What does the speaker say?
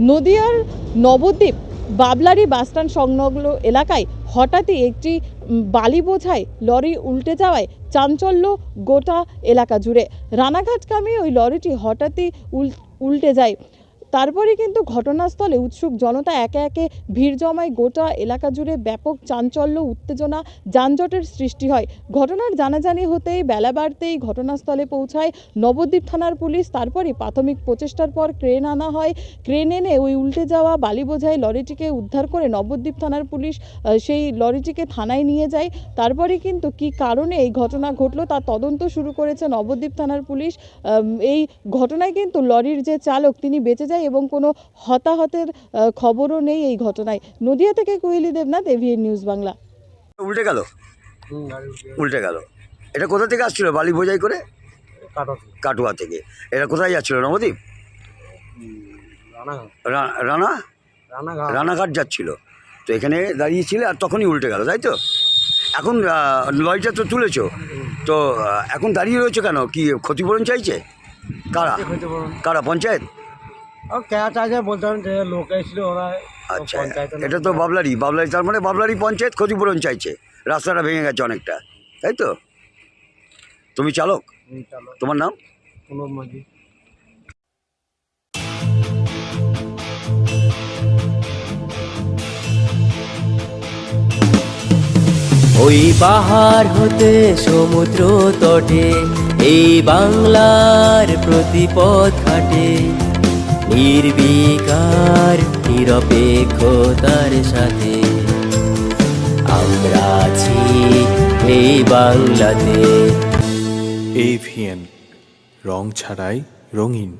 নদিয়ার নবদ্বীপ বাবলারি বাসস্ট্যান্ড সংলগ্ন এলাকায় হঠাৎই একটি বালি বোঝায় লরি উল্টে যাওয়ায় চাঞ্চল্য গোটা এলাকা জুড়ে। রানাঘাটকামী ওই লরিটি হঠাৎই উল- উল্টে যায়। তারপরে কিন্তু ঘটনাস্থলে উৎসুক জনতা একে একে ভিড় জমায় গোটা এলাকা জুড়ে ব্যাপক চাঞ্চল্য, উত্তেজনা, যানজটের সৃষ্টি হয়। ঘটনার জানাজানি হতেই বেলা বাড়তেই ঘটনাস্থলে পৌঁছায় নবদ্বীপ থানার পুলিশ। তারপরে প্রাথমিক প্রচেষ্টার পর ক্রেন আনা হয়। ক্রেন এনে ওই উল্টে যাওয়া বালি বোঝাই লরিটিকে উদ্ধার করে নবদ্বীপ থানার পুলিশ সেই লরিটিকে থানায় নিয়ে যায়। তারপরে কিন্তু কি কারণে এই ঘটনা ঘটলো তার তদন্ত শুরু করেছে নবদ্বীপ থানার পুলিশ। এই ঘটনায় কিন্তু লরির যে চালক, তিনি বেঁচে যায় এবং কোনো হতাহতের খবরও নেই এই ঘটনায়। নদিয়া থেকে কোহেলি দেবনাথ এভিএন নিউজ বাংলা। উল্টে গেল? উল্টে গেল। এটা কোথা থেকে আসছিল? বালি বোঝাই করে? কাটুয়া থেকে। এটা কোথায় যাচ্ছিল নবদ্বীপ? রা- রানা? রানাঘাট। যাচ্ছিল। তো এখানে দাঁড়িয়েছিল আর তখনই উল্টে গেল তাই তো? এখন লরিটা তো তুলেছ। তো এখন দাঁড়িয়ে রয়েছে কেন? কি ক্ষতিপূরণ চাইছে? কারা? কারা? পঞ্চায়েত? ক্যাচ আছে বলতে পারেন যে লোক এসেছিল ওরা আচ্ছা এটা তো বাবলারি বাবলারি তার মানে বাবলারি পঞ্চায়েত ক্ষতিপূরণ চাইছে। রাস্তাটা ভেঙে গেছে অনেকটা তাই তো? তুমি চালক? তোমার নাম? কোনো মাঝি। ওই পাহাড় হতে সমুদ্র তটে এই বাংলার প্রতিপদ ঘাটে। নির্বিকার নিরপেক্ষতার সাথে। আমরা আছি এই বাংলাতে। এভিএন রং ছাড়াই রঙিন।